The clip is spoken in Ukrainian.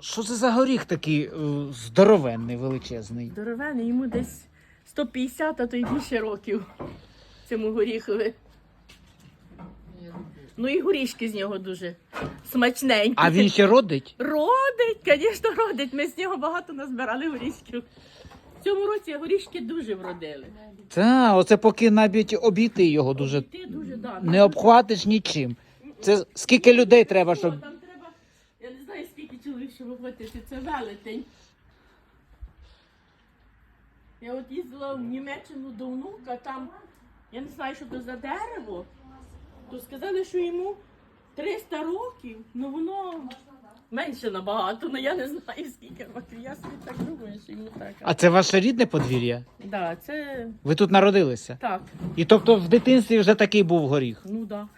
що це за горіх такий е, здоровенний, величезний? Здоровений, йому десь 150, а то й більше років цьому горіхові. Ну і горішки з нього дуже смачненькі. А він ще родить? Родить, звісно, родить. Ми з нього багато назбирали горішків. В цьому році горішки дуже вродили. Та, оце поки навіть обійти його дуже Ти дуже да. не обхватиш нічим. Це скільки людей треба, щоб. О, Там треба, я не знаю, скільки чоловік, щоб охватити. Це велетень. Я от їздила в Німеччину до внука, там, я не знаю, що це за дерево, то сказали, що йому 300 років, ну воно менше набагато, ну я не знаю, скільки років. Я собі так думаю, що йому так. А це ваше рідне подвір'я? Да, це Ви тут народилися? так, І тобто в дитинстві вже такий був горіх. ну да.